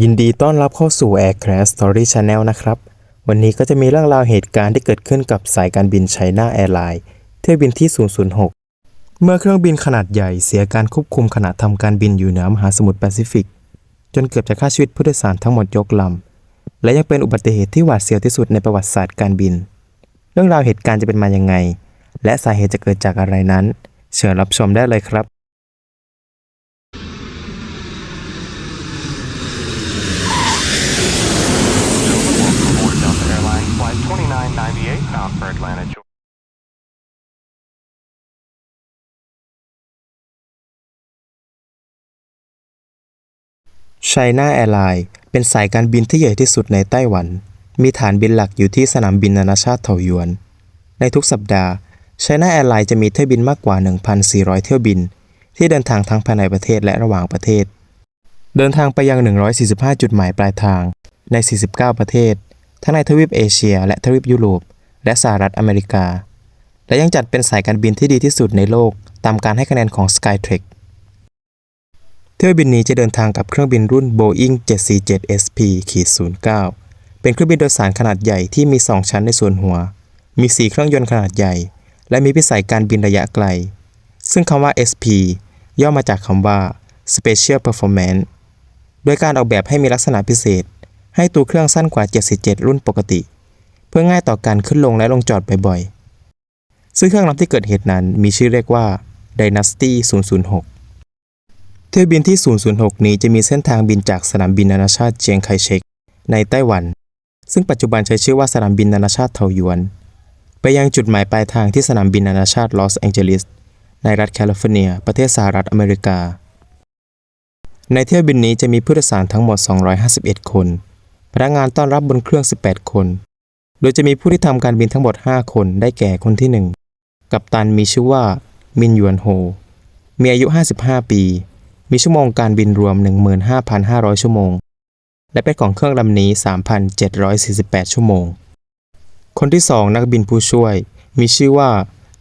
ยินดีต้อนรับเข้าสู่ Aircraft Story Channel นะครับ วันนี้ก็จะมีเรื่องราวเหตุการณ์ที่เกิดขึ้นกับสายการบินไชน่าแอร์ไลน์เที่ยวบินที่ 006 เมื่อเครื่องบินขนาดใหญ่เสียการควบคุมขณะทำการบินอยู่เหนือมหาสมุทรแปซิฟิก จนเกือบจะฆ่าชีวิตผู้โดยสารทั้งหมดยกลำ และยังเป็นอุบัติเหตุที่หวาดเสียวที่สุดในประวัติศาสตร์การบิน เรื่องราวเหตุการณ์จะเป็นมายังไง และสาเหตุจะเกิดจากอะไรนั้น เชิญรับชมได้เลยครับ ไชน่าแอร์ไลน์เป็นสายการบินที่ใหญ่ที่สุดในไต้หวัน มีฐานบินหลักอยู่ที่สนามบินนานาชาติเถาหยวน ในทุกสัปดาห์ไชน่าแอร์ไลน์จะมีเที่ยวบินมากกว่า 1,400 เที่ยวบิน ที่เดินทางทั้งภายในประเทศและระหว่างประเทศ เดินทางไปยัง 145 จุดหมายปลายทางใน 49 ประเทศ ทั้งในทวีปเอเชีย และทวีปยุโรป และสหรัฐอเมริกา และยังจัดเป็นสายการบินที่ดีที่สุดในโลก ตามการให้คะแนนของ Skytrax เที่ยวบินนี้จะเดินทางกับเครื่องบินรุ่น Boeing 747 SP-09 เป็นเครื่องบินโดยสารขนาดใหญ่ที่มี 2 ชั้นในส่วนหัว มี 4 เครื่องยนต์ขนาดใหญ่ และมีพิสัยการบินระยะไกล ซึ่งคำว่า SP ย่อมาจากคำว่า Special Performance โดยการออกแบบให้มีลักษณะพิเศษ ให้ตัวเครื่องสั้นกว่า747รุ่นปกติ เพื่อง่ายต่อการขึ้นลงและลงจอดบ่อยๆซึ่งเครื่องลำที่เกิดเหตุนั้นมีชื่อเรียกว่า Dynasty 006 เที่ยวบินที่ 006 นี้จะมีเส้นทางบินจากสนามบินนานาชาติเจียงไคเชกในไต้หวัน ซึ่งปัจจุบันใช้ชื่อว่าสนามบินนานาชาติเถาหยวน ไปยังจุดหมายปลายทางที่สนามบินนานาชาติลอสแองเจลิสในรัฐแคลิฟอร์เนีย ประเทศสหรัฐอเมริกา ในเที่ยวบินนี้จะมีผู้โดยสารทั้งหมด 251 คน พนักงานต้อนรับบนเครื่อง 18 คน โดยจะมีผู้ที่ทำการบินทั้งหมด 5 คน ได้แก่คนที่ 1 กัปตันมีชื่อว่ามินยวนโฮ มีอายุ 55 ปี มีชั่วโมงการบินรวม 15,500 ชั่วโมง และเป็นของเครื่องลำนี้ 3,748 ชั่วโมง คนที่ 2 นักบินผู้ช่วย มีชื่อว่า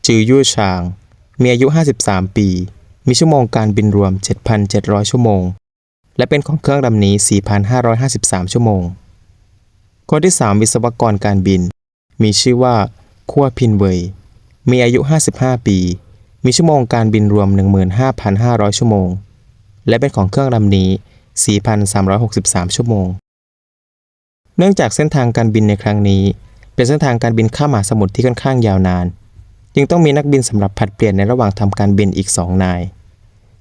จือยู่ชาง มีอายุ 53 ปี มีชั่วโมงการบินรวม 7,700 ชั่วโมง และเป็นของเครื่องลำนี้ 4,553 ชั่วโมง คนที่ 3 วิศวกรการบิน มีชื่อว่าคัวพินเวยมีอายุ 55 ปี มีชั่วโมงการบินรวม 15,500 ชั่วโมง และเป็นของเครื่องลำนี้ 4,363 ชั่วโมง เนื่องจากเส้นทางการบินในครั้งนี้ เป็นเส้นทางการบินข้ามมหาสมุทรที่ค่อนข้างยาวนาน จึงต้องมีนักบินสำหรับผัดเปลี่ยนในระหว่างทำการบินอีก 2 นาย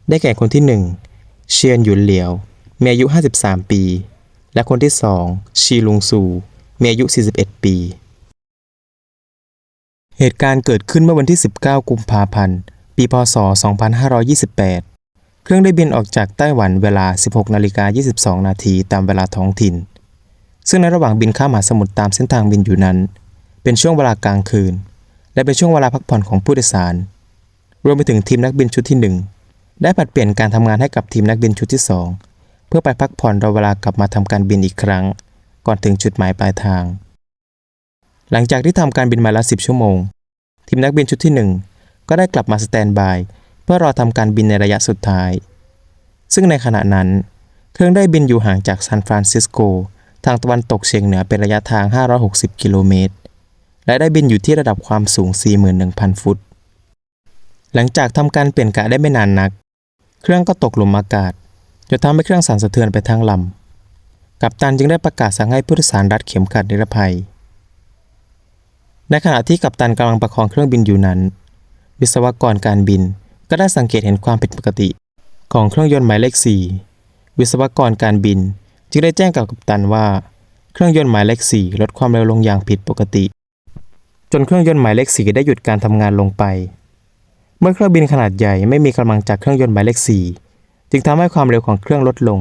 ได้แก่คนที่ 1 เชียนหยุนเหลียว มีอายุ 53 ปี และคนที่ 2 ชีลุงซู มีอายุ 41 ปี เหตุการณ์เกิดขึ้นเมื่อวันที่ 19 กุมภาพันธ์ ปี พศ 2528 เครื่องได้บินออกจากไต้หวันเวลา 16นาฬิกา22 นาทีตามเวลาท้องถิ่น ซึ่งในระหว่างบินข้ามมหาสมุทรตามเส้นทางบินอยู่นั้น เป็นช่วงเวลากลางคืน และเป็นช่วงเวลาพักผ่อนของผู้โดยสาร รวมไปถึงทีมนักบินชุดที่ 1 ได้ผลัดเปลี่ยนการทำงานให้กับทีมนักบินชุดที่ 2 เพื่อไปพักผ่อนรอเวลากลับมาทำการบินอีกครั้ง ก่อนถึงจุดหมายปลายทาง หลังจากที่ทำการบินมาแล้ว10 ชั่วโมง ทีมนักบินชุดที่ 1 ก็ได้กลับมาสแตนบาย เพื่อรอทำการบินในระยะสุดท้าย ซึ่งในขณะนั้น เครื่องได้บินอยู่ห่างจากซานฟรานซิสโก ทางตะวันตกเฉียงเหนือเป็นระยะทาง 560 กิโลเมตร และได้บินอยู่ที่ระดับความสูง 41,000 ฟุต หลังจากทำการเปลี่ยนกะได้ไม่นานนัก เครื่องก็ตกหลุมอากาศจนทำให้เครื่องสั่นสะเทือนไปทั้งลำ กัปตันจึงได้ประกาศสั่งให้ผู้โดยสารรัดเข็มขัดนิรภัย ในขณะที่กัปตันกำลังประคองเครื่องบินอยู่นั้น วิศวกรการบิน ก็ได้สังเกตเห็นความผิดปกติ ของเครื่องยนต์หมายเลข 4 วิศวกรการบิน จึงได้แจ้งกับกัปตันว่า เครื่องยนต์หมายเลข 4 ลดความเร็วลงอย่างผิดปกติ จนเครื่องยนต์หมายเลข 4 ได้หยุดการทำงานลงไป เมื่อเครื่องบินขนาดใหญ่ไม่มีกำลังจากเครื่องยนต์หมายเลข 4 จึงทำให้ความเร็วของเครื่องลดลง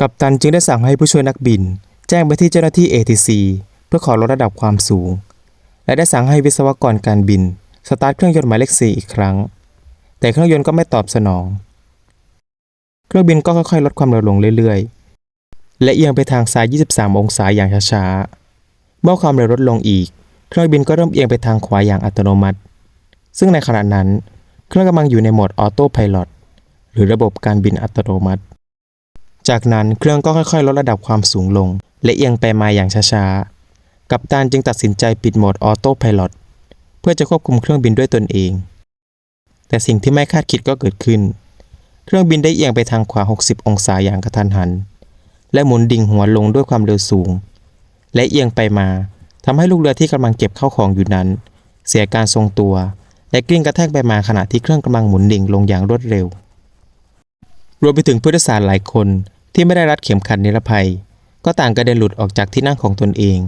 กัปตันจึงได้สั่งให้ผู้ช่วยนักบิน แจ้งไปที่เจ้าหน้าที่ ATC เพื่อขอลดระดับความสูง และได้สั่งให้วิศวกรการบิน สตาร์ทเครื่องยนต์หมายเลข 4 อีกครั้ง แต่เครื่องยนต์ก็ไม่ตอบสนอง เครื่องบินก็ค่อยๆ ลดความเร็วลงเรื่อยๆ และเอียงไปทางซ้าย 23 องศาอย่างช้าๆ เมื่อความเร็วลดลงอีก เครื่องบินก็เริ่มเอียงไปทางขวาอย่างอัตโนมัติ ซึ่งในขณะนั้น เครื่องกำลังอยู่ในโหมดออโต้พลอตหรือระบบการบินอัตโนมัติ จากนั้นเครื่องก็ค่อยๆ ลดระดับความสูงลง และเอียงไปมาอย่างช้าๆ กัปตันจึงตัดสินใจปิดโหมดออโต้พลอตเพื่อจะควบคุมเครื่องบินด้วยตนเอง แต่สิ่งที่ไม่คาดคิดก็เกิดขึ้น เครื่องบินได้เอียงไปทางขวา 60 องศาอย่างกระทันหัน และหมุนดิ่งหัวลงด้วยความเร็วสูง และเอียงไปมาทำให้ลูกเรือที่กำลังเก็บเข้าของอยู่นั้น เสียการทรงตัว และกลิ้งกระแทกไปมาขณะที่เครื่องกำลังหมุนดิ่งลงอย่างรวดเร็ว รวมไปถึงผู้โดยสารหลายคนที่ไม่ได้รัดเข็มขัดนิรภัย ก็ต่างกระเด็นหลุดออกจากที่นั่งของตนเอง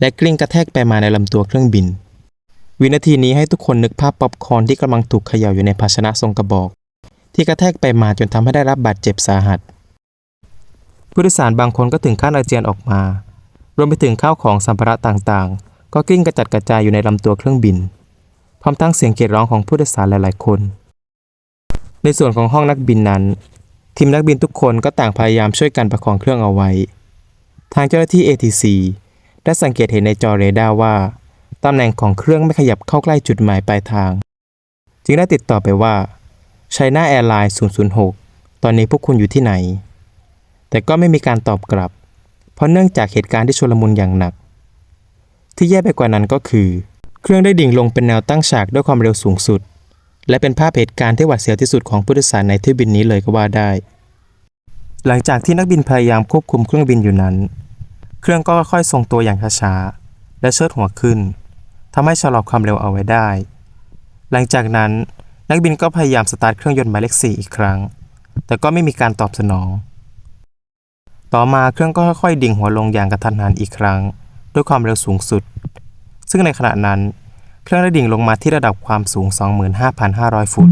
และกลิ้งกระแทกไปมาในลำตัวเครื่องบิน วินาทีนี้ให้ทุกคนนึกภาพป๊อปคอร์นที่กำลังถูกเขย่าอยู่ในภาชนะทรงกระบอก ที่กระแทกไปมาจนทำให้ได้รับบาดเจ็บสาหัส ผู้โดยสารบางคนก็ถึงขั้นอาเจียนออกมา รวมไปถึงข้าวของสัมภาระต่างๆ ก็กิ้งกระจัดกระจายอยู่ในลำตัวเครื่องบิน พร้อมทั้งเสียงเกรีดร้องของผู้โดยสารหลายๆ คน ในส่วนของห้องนักบินนั้น ทีมนักบินทุกคนก็ต่างพยายามช่วยกันประคองเครื่องเอาไว้ ทางเจ้าหน้าที่ ATC ได้สังเกตเห็นในจอเรดาร์ว่า ตำแหน่งของเครื่องไม่ขยับเข้าใกล้จุดหมายปลายทาง จึงได้ติดต่อไปว่า China Airlines 006 ตอนนี้พวกคุณอยู่ที่ไหน แต่ก็ไม่มีการตอบกลับ เพราะเนื่องจากเหตุการณ์ที่ชุลมุนอย่างหนัก ที่แย่ไปกว่านั้นก็คือ เครื่องได้ดิ่งลงเป็นแนวตั้งฉากด้วยความเร็วสูงสุด และเป็นภาพเหตุการณ์ที่หวาดเสียวที่สุดของผู้โดยสารในเที่ยวบินนี้เลยก็ว่าได้ หลังจากที่นักบินพยายามควบคุมเครื่องบินอยู่นั้น เครื่องก็ค่อยๆทรงตัวอย่างช้าๆและเชิดหัวขึ้น ทำให้ชะลอความเร็วเอาไว้ได้ หลังจากนั้นนักบินก็พยายามสตาร์ทเครื่องยนต์หมายเลข4อีกครั้ง แต่ก็ไม่มีการตอบสนอง ต่อมาเครื่องก็ค่อยๆดิ่งหัวลงอย่างกระทันหันอีกครั้ง ด้วยความเร็วสูงสุด ซึ่งในขณะนั้น เครื่องได้ดิ่งลงมาที่ระดับความสูง 25,500 ฟุต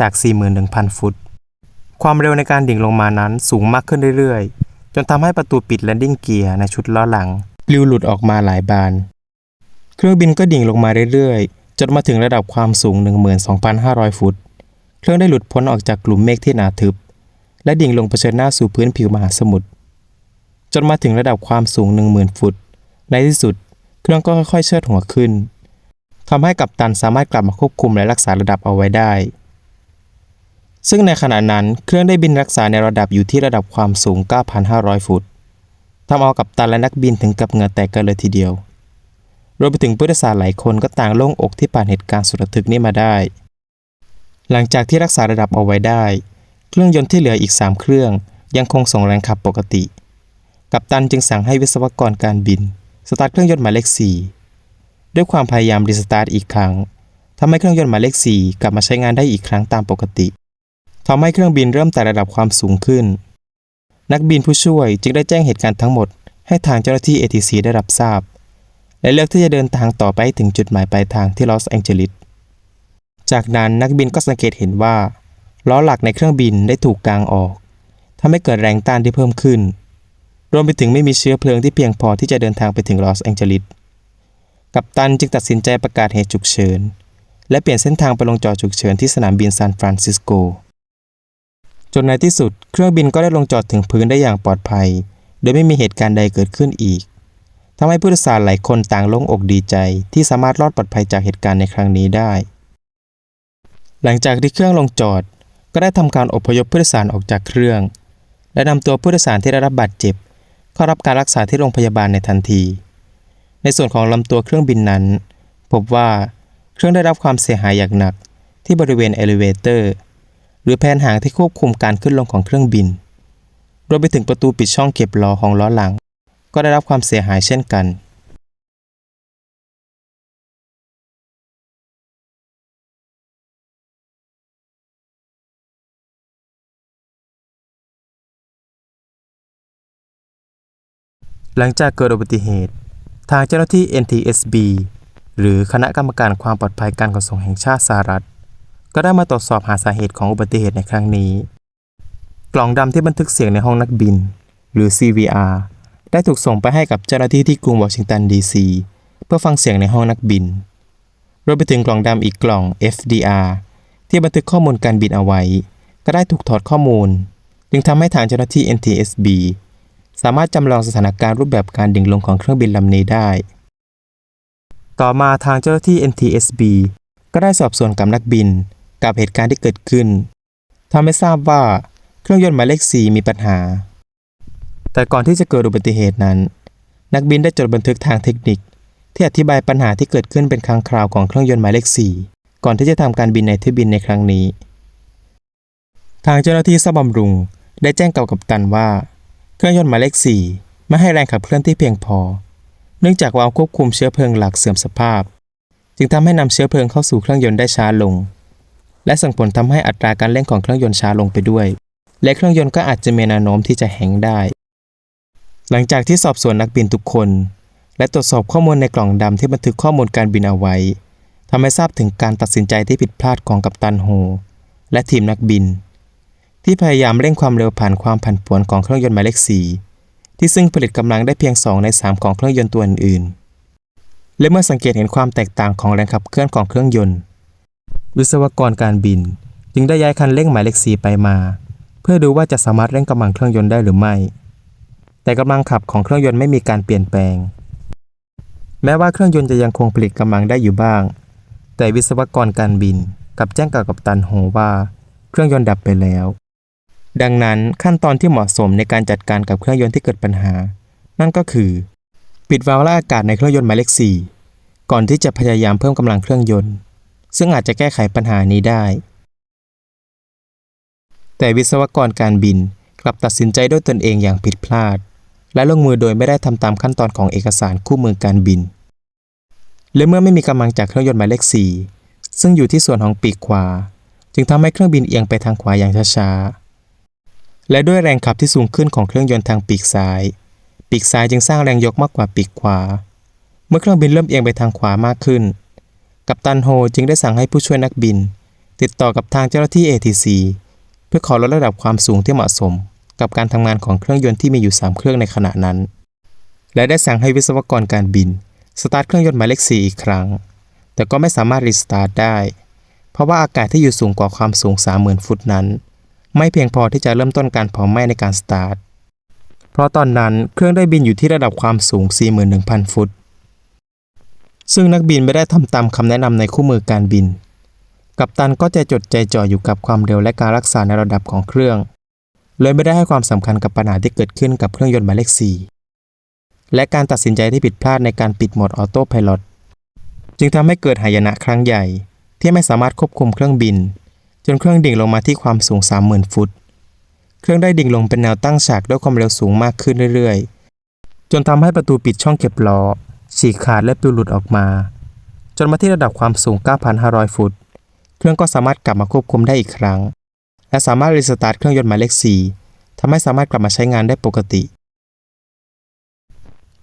จาก 41,000 ฟุต ความเร็วในการดิ่งลงมานั้นสูงมากขึ้นเรื่อยๆ จนทำให้ประตูปิดแลนดิ้งเกียร์ในชุดล้อหลังปลิวหลุดออกมาหลายบาน เครื่องบินก็ดิ่งลงมาเรื่อยๆ จนมาถึงระดับความสูง 12,500 ฟุต เครื่องได้หลุดพ้นออกจากกลุ่มเมฆที่หนาทึบ และดิ่งลงเผชิญหน้าสู่พื้นผิวมหาสมุทร จนมาถึงระดับความสูง 10,000 ฟุต ในที่สุด เครื่องก็ค่อยๆเชิดหัวขึ้นทำให้กัปตันสามารถกลับมาควบคุมและรักษาระดับเอาไว้ได้ ซึ่งในขณะนั้นเครื่องได้บินรักษาในระดับอยู่ที่ระดับความสูง 9,500 ฟุตทำเอากัปตันและนักบินถึงกับเหงื่อแตกกันเลยทีเดียว รวมไปถึงผู้โดยสารหลายคนก็ต่างโล่งอกที่ผ่านเหตุการณ์สุดระทึกนี้มาได้ หลังจากที่รักษาระดับเอาไว้ได้ เครื่องยนต์ที่เหลืออีก 3 เครื่อง ยังคงส่งแรงขับปกติ กัปตันจึงสั่งให้วิศวกรการบิน สตาร์ทเครื่องยนต์หมายเลข 4 ด้วยความพยายามรีสตาร์ทอีกครั้งทำให้เครื่องยนต์หมายเลข 4 กลับมาใช้งานได้อีกครั้งตามปกติทำให้เครื่องบินเริ่มไต่ระดับความสูงขึ้น นักบินผู้ช่วยจึงได้แจ้งเหตุการณ์ทั้งหมด ให้ทางเจ้าหน้าที่ ATC ได้รับทราบ และเลือกที่จะเดินทางต่อไปถึงจุดหมายปลายทางที่ลอสแองเจลิส จากนั้นนักบินก็สังเกตเห็นว่าล้อหลักในเครื่องบินได้ถูกกางออกทำให้เกิดแรงต้านที่เพิ่มขึ้น รวมไปถึงไม่มีเชื้อเพลิงที่เพียงพอที่จะเดินทางไปถึงลอสแองเจลิส กัปตันจึงตัดสินใจประกาศเหตุฉุกเฉิน และเปลี่ยนเส้นทางไปลงจอดฉุกเฉินที่สนามบินซานฟรานซิสโก จนในที่สุดเครื่องบินก็ได้ลงจอดถึงพื้นได้อย่างปลอดภัย โดยไม่มีเหตุการณ์ใดเกิดขึ้นอีก ทำให้ผู้โดยสารหลายคนต่างโล่งอกดีใจ ที่สามารถรอดปลอดภัยจากเหตุการณ์ในครั้งนี้ได้ หลังจากที่เครื่องลงจอด ก็ได้ทำการอพยพผู้โดยสารออกจากเครื่อง และนำตัวผู้โดยสารที่ได้รับบาดเจ็บ เข้ารับการรักษาที่โรงพยาบาลในทันที ในส่วนของลำตัวเครื่องบินนั้น พบว่าเครื่องได้รับความเสียหายอย่างหนัก ที่บริเวณเอลิเวเตอร์หรือแผนหางที่ควบคุมการขึ้นลงของเครื่องบินรวมไปถึงประตูปิดช่องเก็บล้อของล้อหลัง ก็ได้รับความเสียหายเช่นกันหลังจากเกิดอุบัติเหตุ ทางเจ้าหน้าที่ NTSB หรือคณะกรรมการความปลอดภัยการขนส่งแห่งชาติสหรัฐ ก็ได้มาตรวจสอบหาสาเหตุของอุบัติเหตุในครั้งนี้ กล่องดำที่บันทึกเสียงในห้องนักบิน หรือ CVR ได้ถูกส่งไปให้กับเจ้าหน้าที่ที่กรุงวอชิงตันดีซีเพื่อฟังเสียงในห้องนักบิน รวมไปถึงกล่องดำอีกกล่อง FDR ที่บันทึกข้อมูลการบินเอาไว้ ก็ได้ถูกถอดข้อมูล จึงทำให้ทางเจ้าหน้าที่ NTSB สามารถจำลองสถานการณ์รูปแบบการดิ่งลงของเครื่องบินลำนี้ได้ ต่อมาทางเจ้าหน้าที่ NTSB ก็ได้สอบสวนกับนักบิน กับเหตุการณ์ที่เกิดขึ้นทำให้ทราบว่าเครื่องยนต์หมายเลข 4 มีปัญหา แต่ก่อนที่จะเกิดอุบัติเหตุนั้น นักบินได้จดบันทึกทางเทคนิค ที่อธิบายปัญหาที่เกิดขึ้นเป็นครั้งคราวของเครื่องยนต์หมายเลข 4 ก่อนที่จะทำการบินในเที่ยวบินในครั้งนี้ ทางเจ้าหน้าที่ซ่อมบำรุง ได้แจ้งกับกัปตันว่า เครื่องยนต์หมายเลข 4 ไม่ให้แรงขับเคลื่อนที่เพียงพอ เนื่องจากวาล์วควบคุมเชื้อเพลิงหลักเสื่อมสภาพ จึงทำให้นำเชื้อเพลิงเข้าสู่เครื่องยนต์ได้ช้าลง และส่งผลทำให้อัตราการเร่งของเครื่องยนต์ช้าลงไปด้วยและเครื่องยนต์ก็อาจจะมีแนวโน้มที่จะแหงได้ หลังจากที่สอบสวนนักบินทุกคน และตรวจสอบข้อมูลในกล่องดำที่บันทึกข้อมูลการบินเอาไว้ทำให้ทราบถึงการตัดสินใจที่ผิดพลาดของกัปตันโฮ และทีมนักบิน ที่พยายามเร่งความเร็วผ่านความผันผวนของเครื่องยนต์หมายเลขสี่ที่ซึ่งผลิตกำลังได้เพียง 2 ใน 3 ของเครื่องยนต์ตัวอื่นๆ และเมื่อสังเกตเห็นความแตกต่างของแรงขับเคลื่อนของเครื่องยนต์ วิศวกรการบิน จึงได้ย้ายคันเร่งหมายเลขสี่ไปมา เพื่อดูว่าจะสามารถเร่งกำลังเครื่องยนต์ได้หรือไม่ แต่กำลังขับของเครื่องยนต์ไม่มีการเปลี่ยนแปลง แม้ว่าเครื่องยนต์จะยังคงผลิตกำลังได้อยู่บ้าง แต่วิศวกรการบินกลับแจ้งกับกัปตันโฮว่า เครื่องยนต์ดับไปแล้ว ดังนั้นขั้นตอนที่เหมาะสมในการจัดการกับเครื่องยนต์ที่เกิดปัญหา นั่นก็คือ ปิดวาล์วละอากาศในเครื่องยนต์หมายเลข4ก่อนที่จะพยายามเพิ่มกำลังเครื่องยนต์ ซึ่งอาจจะแก้ไขปัญหานี้ได้ แต่วิศวกรการบินกลับตัดสินใจด้วยตนเองอย่างผิดพลาด และลงมือโดยไม่ได้ทำตามขั้นตอนของเอกสารคู่มือการบิน และเมื่อไม่มีกำลังจากเครื่องยนต์หมายเลข 4 ซึ่งอยู่ที่ส่วนของปีกขวา จึงทำให้เครื่องบินเอียงไปทางขวาอย่างช้าๆ และด้วยแรงขับที่สูงขึ้นของเครื่องยนต์ทางปีกซ้าย ปีกซ้ายจึงสร้างแรงยกมากกว่าปีกขวา เมื่อเครื่องบินเริ่มเอียงไปทางขวามากขึ้น กัปตันโฮจึงได้สั่งให้ผู้ช่วยนักบิน ติดต่อกับทางเจ้าหน้าที่ ATC เพื่อขอลดระดับความสูงที่เหมาะสม กับการทำงานของเครื่องยนต์ที่มีอยู่ 3 เครื่องในขณะนั้น และได้สั่งให้วิศวกรการบิน สตาร์ทเครื่องยนต์หมายเลข4อีกครั้ง แต่ก็ไม่สามารถรีสตาร์ทได้ เพราะว่าอากาศที่อยู่สูงกว่าความสูง 30,000 ฟุตนั้น ไม่เพียงพอที่จะเริ่มต้นการเผาไหม้ในการสตาร์ท เพราะตอนนั้นเครื่องได้บินอยู่ที่ระดับความสูง 41,000 ฟุต ซึ่งนักบินไม่ได้ทำตามคำแนะนำในคู่มือการบินกัปตันก็จะจดใจจ่ออยู่กับความเร็วและการรักษาในระดับของเครื่อง เลยไม่ได้ให้ความสำคัญกับปัญหาที่เกิดขึ้นกับเครื่องยนต์หมายเลข 4 และการตัดสินใจที่ผิดพลาดในการปิดโหมดออโต้พลอตจึงทำให้เกิดหายนะครั้งใหญ่ ที่ไม่สามารถควบคุมเครื่องบิน จนเครื่องดิ่งลงมาที่ความสูง 30,000 ฟุต เครื่องได้ดิ่งลงเป็นแนวตั้งฉากด้วยความเร็วสูงมากขึ้นเรื่อยๆ จนทำให้ประตูปิดช่องเก็บล้อฉีกขาดและปลิวหลุดออกมา จนมาที่ระดับความสูง 9,500 ฟุต เครื่องก็สามารถกลับมาควบคุมได้อีกครั้ง และสามารถรีสตาร์ทเครื่องยนต์หมายเลข 4 ทำให้สามารถกลับมาใช้งานได้ปกติ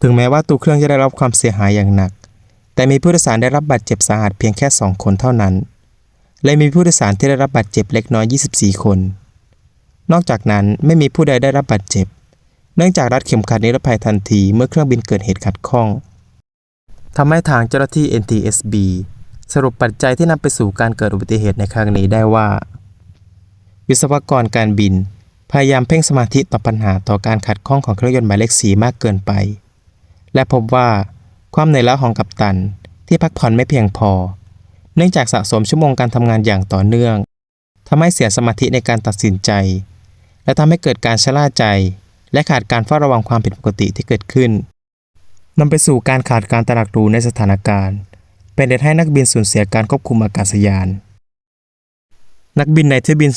ถึงแม้ว่าตัวเครื่องจะได้รับความเสียหายอย่างหนัก แต่มีผู้โดยสารได้รับบาดเจ็บสาหัสเพียงแค่ 2 คนเท่านั้น และมีผู้โดยสารที่ได้รับบาดเจ็บเล็กน้อย 24 คน นอกจากนั้นไม่มีผู้ใดได้รับบาดเจ็บ เนื่องจากรัดเข็มขัดนิรภัยทันทีเมื่อเครื่องบินเกิดเหตุขัดข้องทำให้ทางเจ้าหน้าที่ NTSB สรุปปัจจัยที่นำไปสู่การเกิดอุบัติเหตุในครั้งนี้ได้ว่า วิศวกรการบิน พยายามเพ่งสมาธิต่อปัญหาต่อการขัดข้องของเครื่องยนต์หมายเลขสีมากเกินไป และพบว่าความเหนื่อยล้าของกัปตันที่พักผ่อนไม่เพียงพอ เนื่องจากสะสมชั่วโมงการทำงานอย่างต่อเนื่องทำให้เสียสมาธิในการตัดสินใจ และทำให้เกิดการชะล่าใจ และขาดการเฝ้าระวังความผิดปกติที่เกิดขึ้นนำไปสู่การขาดการตระหนักรู้ในสถานการณ์ เป็นเหตุให้นักบินสูญเสียการควบคุมอากาศยาน นักบินในเที่ยวบิน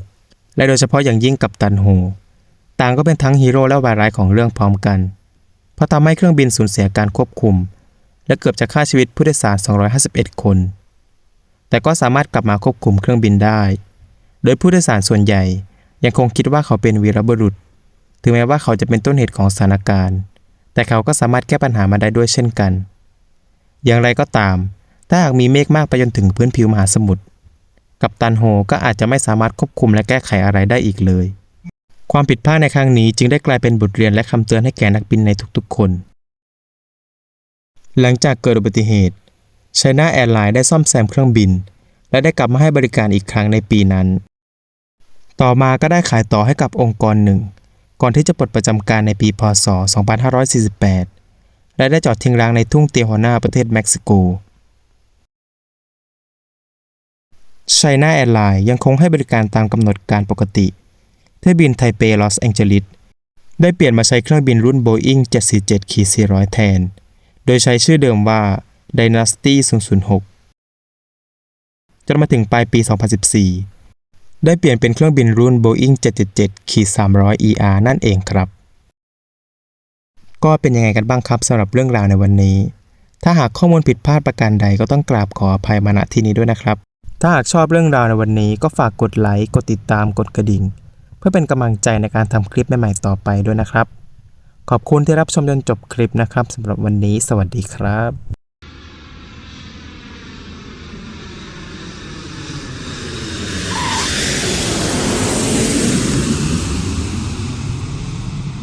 006 และโดยเฉพาะอย่างยิ่งกับตันโฮต่างก็เป็นทั้งฮีโร่และวายร้ายของเรื่องพร้อมกัน เพราะทำให้เครื่องบินสูญเสียการควบคุม และเกือบจะฆ่าชีวิตผู้โดยสาร 251 คน แต่ก็สามารถกลับมาควบคุมเครื่องบินได้ โดยผู้โดยสารส่วนใหญ่ยังคงคิดว่าเขาเป็นวีรบุรุษ ถึงแม้ว่าเขาจะเป็นต้นเหตุของสถานการณ์ แต่เขาก็สามารถแก้ปัญหามาได้ด้วยเช่นกัน อย่างไรก็ตาม ถ้าหากมีเมฆมากไปจนถึงพื้นผิวมหาสมุทร กัปตันโฮก็อาจจะไม่สามารถควบคุมและแก้ไขอะไรได้อีกเลย ความผิดพลาดในครั้งนี้จึงได้กลายเป็นบทเรียนและคำเตือนให้แก่นักบินในทุกๆ คน หลังจากเกิดอุบัติเหตุ China Airlines ได้ซ่อมแซมเครื่องบิน และได้กลับมาให้บริการอีกครั้งในปีนั้น ต่อมาก็ได้ขายต่อให้กับองค์กรหนึ่ง ก่อนที่จะปลดประจำการในปีพศ 2548 และได้จอดทิ้งร้างในทุ่งเตียโฮนาประเทศเม็กซิโก China Airlines ยังคงให้บริการตามกำหนดการปกติ เที่ยวบินไทเปลอสแองเจลิสได้เปลี่ยนมาใช้เครื่องบินรุ่น Boeing 747-400 แทน โดยใช้ชื่อเดิมว่า Dynasty 006 จนมาถึงปลายปี 2014 ได้เปลี่ยนเป็นเครื่องบินรุ่น Boeing 777-300 ER นั่นเองครับ ก็เป็นยังไงกันบ้างครับสำหรับเรื่องราวในวันนี้ ถ้าหากข้อมูลผิดพลาดประการใดก็ต้องกราบขออภัยมาณที่นี้ด้วยนะครับ ถ้าหากชอบเรื่องราวในวันนี้ก็ฝากกดไลค์ กดติดตาม กดกระดิ่ง เพื่อเป็นกำลังใจในการทำคลิปใหม่ๆต่อไปด้วยนะครับ ขอบคุณที่รับชมจนจบคลิปนะครับสำหรับวันนี้ สวัสดีครับ